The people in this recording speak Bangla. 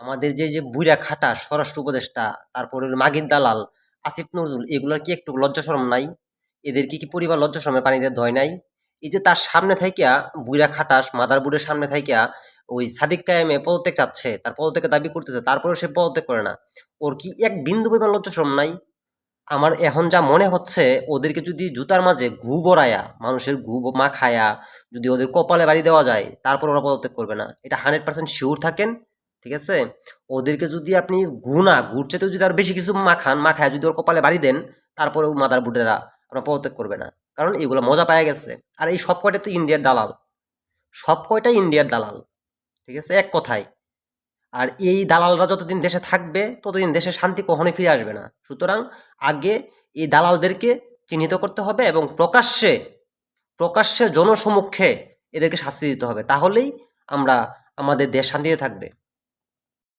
আমাদের যে যে বুইরা খাটা, স্বরাষ্ট্র উপদেষ্টা, তারপরে মাগির দালাল, আসিফ নজরুল, এগুলোর কি একটু লজ্জা শরম নাই? এদের কি কি পরিবার লজ্জা শরমে পানিতে ধয় নাই? এই যে তার সামনে থাইকা, বুইরা খাটাস মাদার বুড়ের সামনে থাইকা, ওই সাদিক কায়েমে পদত্যাগ চাচ্ছে, তার পদত্যাগের দাবি করতেছে, তারপরেও সে পদত্যাগ করে না। ওর কি এক বিন্দু পরিমাণ লজ্জা শরম নাই? আমার এখন যা মনে হচ্ছে, ওদেরকে যদি জুতার মাঝে ঘু বড়ায়া মানুষের ঘু মা খায়া যদি ওদের কপালে বাড়ি দেওয়া যায়, তারপর ওরা পদত্যাগ করবে না। এটা হান্ড্রেড পার্সেন্ট শিওর থাকেন? ঠিক আছে? ওদেরকে যদি আপনি ঘু না, ঘুর চেতেও যদি আর বেশি কিছু মাখান, মাখায় যদি ওর কপালে বাড়ি দেন, তারপরেও মাদার বুডেরা আপনার পদত্যাগ করবে না। কারণ এগুলো মজা পাওয়া গেছে। আর এই সব কয়টা তো ইন্ডিয়ার দালাল। সব কয়টাই ইন্ডিয়ার দালাল। ঠিক আছে? এক কথায়। আর এই দালালরা যতদিন দেশে থাকবে, ততদিন দেশে শান্তি কখনোই ফিরে আসবে না। সুতরাং আগে এই দালালদেরকে চিহ্নিত করতে হবে এবং প্রকাশ্যে প্রকাশ্যে জনসমক্ষে এদেরকে শাস্তি দিতে হবে। তাহলেই আমরা আমাদের দেশ শান্তিতে থাকবে।